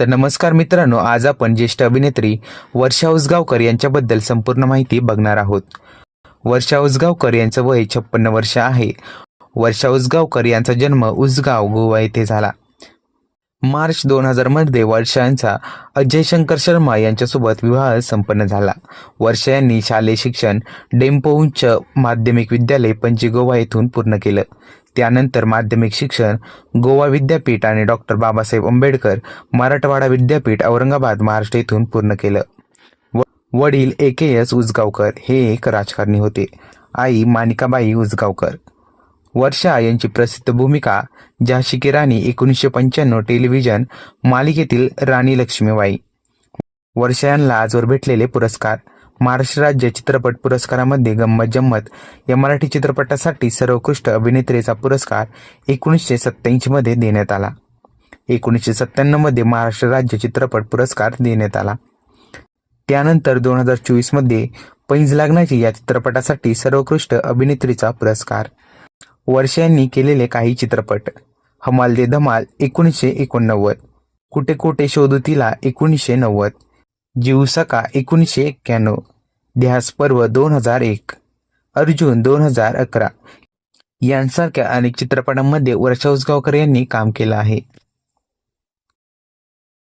तर नमस्कार मित्रांनो आज आपण ज्येष्ठ अभिनेत्री वर्षा उसगावकर यांच्याबद्दल संपूर्ण माहिती बघणार आहोत. वर्षा उसगावकर यांचं वय छप्पन्न वर्ष आहे. वर्षा उसगावकर यांचा जन्म उसगाव गोवा येथे झाला. मार्च दोन हजारमध्ये वर्षा यांचा अजय शंकर शर्मा यांच्यासोबत विवाह संपन्न झाला. वर्षा यांनी शालेय शिक्षण डेम्पो उच्च माध्यमिक विद्यालय पणजी गोवा येथून पूर्ण केलं. त्यानंतर माध्यमिक शिक्षण गोवा विद्यापीठ आणि डॉक्टर बाबासाहेब आंबेडकर मराठवाडा विद्यापीठ औरंगाबाद महाराष्ट्र येथून पूर्ण केलं. व- वडील ए. के. एस. उसगावकर हे एक राजकारणी होते. आई मानिकाबाई उसगावकर. वर्षा यांची प्रसिद्ध भूमिका झाशी की राणी एकोणीसशे पंच्याण्णव टेलिव्हिजन मालिकेतील राणी लक्ष्मीबाई. वर्षा यांना आजवर भेटलेले पुरस्कार. महाराष्ट्र राज्य चित्रपट पुरस्कारामध्ये गंमत जम्मत या मराठी चित्रपटासाठी सर्वोत्कृष्ट अभिनेत्रीचा पुरस्कार एकोणीसशे सत्त्याऐंशीमध्ये देण्यात आला. एकोणीसशे सत्त्याण्णवमध्ये महाराष्ट्र राज्य चित्रपट पुरस्कार देण्यात आला. त्यानंतर दोन हजार चोवीसमध्ये पैंज लागण्याची या चित्रपटासाठी सर्वोत्कृष्ट अभिनेत्रीचा पुरस्कार. वर्ष यांनी केलेले काही चित्रपट. हमाल दे धमाल एकोणीसशे एकोणनव्वद. कुठे कुठे शोधू तिला एकोणीसशे नव्वद. जीव सका एकोणीसशे एक्क्याण्णव ध्यास पर्व दोन हजार एक अर्जुन दोन हजार अकरा यांसारख्या अनेक चित्रपटांमध्ये वर्षा उसगावकर यांनी काम केलं आहे.